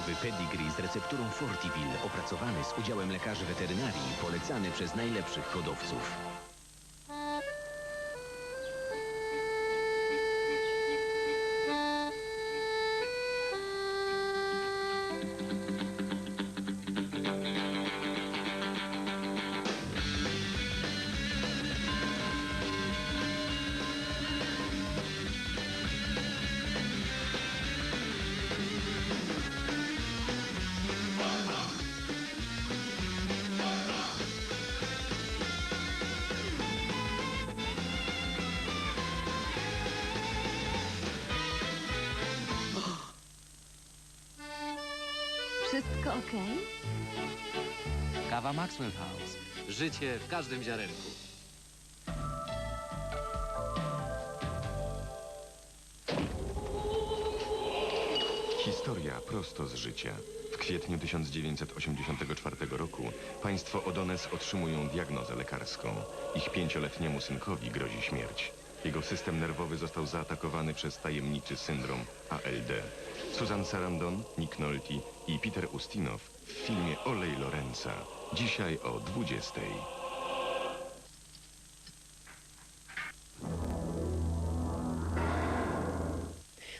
Nowy pedigree z recepturą Fortiville, opracowany z udziałem lekarzy weterynarii, polecany przez najlepszych hodowców. Wszystko okej? Kawa Maxwell House. Życie w każdym ziarenku. Historia prosto z życia. W kwietniu 1984 roku państwo Odones otrzymują diagnozę lekarską. Ich pięcioletniemu synkowi grozi śmierć. Jego system nerwowy został zaatakowany przez tajemniczy syndrom ALD. Susan Sarandon, Nick Nolte i Peter Ustinov w filmie Olej Lorenza. Dzisiaj o 20.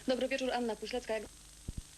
Dobry wieczór, Anna Puślecka. Jak